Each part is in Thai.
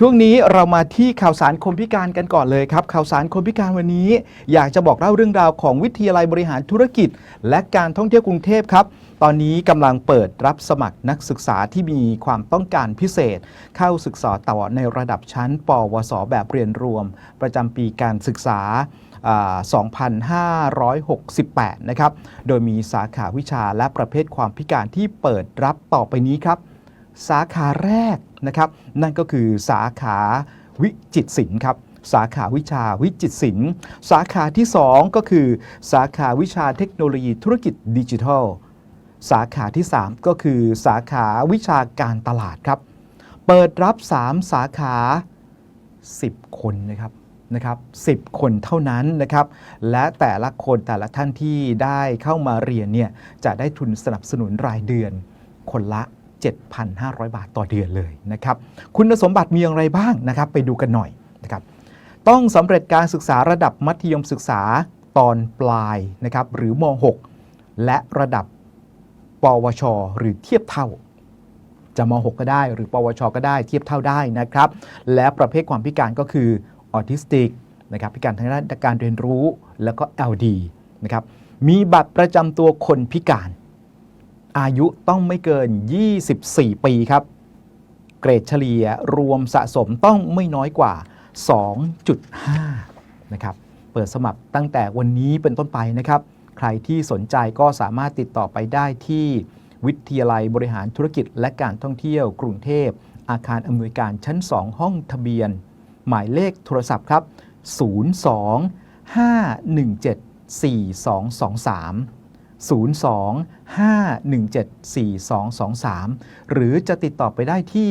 ช่วงนี้เรามาที่ข่าวสารคนพิการกันก่อนเลยครับ ข่าวสารคนพิการวันนี้ อยากจะบอกเล่าเรื่องราวของวิทยาลัยบริหารธุรกิจ และการท่องเที่ยวกรุงเทพครับ ตอนนี้กำลังเปิดรับสมัครนักศึกษาที่มีความต้องการพิเศษ เข้าศึกษาต่อในระดับชั้น ปวส แบบเรียนรวม ประจำปีการศึกษาอ่า2568 นะครับ โดยมีสาขาวิชาและประเภทความพิการที่เปิดรับต่อไปนี้ครับ สาขาแรกนะครับนั่นก็คือสาขาวิจิตศิลป์ครับสาขาวิชาวิจิตศิลป์สาขาที่ 2 ก็คือ สาขาวิชาเทคโนโลยีธุรกิจดิจิทัล สาขาที่ 3 ก็คือ สาขาวิชาการตลาดครับ เปิดรับ 3 สาขา 10 คนนะครับนะครับ10 คนเท่านั้นนะครับ และแต่ละคนแต่ละท่านที่ได้เข้ามาเรียนเนี่ยจะได้ทุนสนับสนุนรายเดือนคนละ 7,500 บาทต่อเดือนเลยนะครับ คุณสมบัติมีอย่างไรบ้างนะครับ ไปดูกันหน่อยนะครับ ต้องสำเร็จการศึกษาระดับมัธยมศึกษาตอนปลายนะครับหรือม .6 และระดับปวช หรือเทียบเท่า จะม .6 ก็ได้ หรือปวช ก็ได้เทียบเท่าได้นะครับ และประเภทความพิการก็คือออทิสติกนะครับพิการทางด้านการเรียนรู้แล้วก็ LD นะครับมีบัตรประจำตัวคนพิการ อายุต้องไม่เกิน 24 ปีครับ เกรดเฉลี่ยรวมสะสมต้องไม่น้อยกว่า 2.5 นะครับ เปิดสมัครตั้งแต่วันนี้เป็นต้นไปนะครับ ใครที่สนใจก็สามารถติดต่อไปได้ที่วิทยาลัยบริหารธุรกิจและการท่องเที่ยวกรุงเทพ อาคารอำนวยการชั้น 2 ห้องทะเบียน หมายเลขโทรศัพท์ครับ 02 517 4223 02-517-4223 หรือจะติดต่อไปได้ที่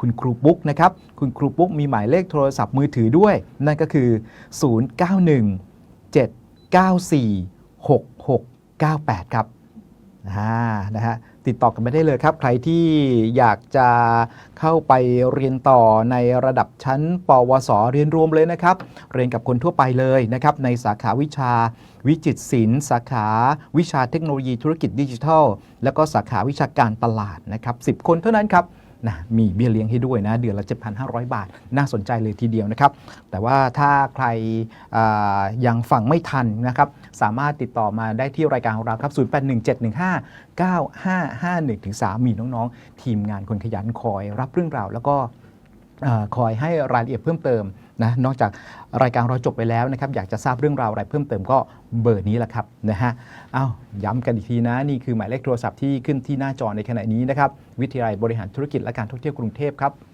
คุณครูปุ๊กนะครับ คุณครูปุ๊กมีหมายเลขโทรศัพท์มือถือด้วย นั่นก็คือ 091-794-6698 ครับอ่า นะฮะติดต่อกันไปได้เลยครับ ใครที่อยากจะเข้าไปเรียนต่อในระดับชั้น ปวส เรียนรวมเลยนะครับ เรียนกับคนทั่วไปเลยนะครับในสาขาวิชาวิจิตศิลป์สาขาวิชาเทคโนโลยีธุรกิจดิจิทัล และก็สาขาวิชาการตลาดนะครับ10 คนเท่านั้นครับ นะมีเบี้ยเลี้ยงให้ด้วยนะเดือนละ 7,500 บาท น่าสนใจเลยทีเดียวนะครับ แต่ว่าถ้าใครยังฟังไม่ทันนะครับ สามารถติดต่อมาได้ที่รายการของเราครับ 0817159551-3มีน้องๆ ทีมงานคนขยันคอยรับเรื่องราวแล้วก็คอยให้รายละเอียดเพิ่มเติม นะนอกจากรายการเราจบไปแล้วนะครับอยากจะทราบเรื่องราวอะไรเพิ่มเติมก็เบอร์นี้แหละครับนะฮะอ้าวย้ำกันอีกทีนะนี่คือหมายเลขโทรศัพท์ที่ขึ้นที่หน้าจอในขณะนี้นะครับวิทยาลัยบริหารธุรกิจและการท่องเที่ยวกรุงเทพครับ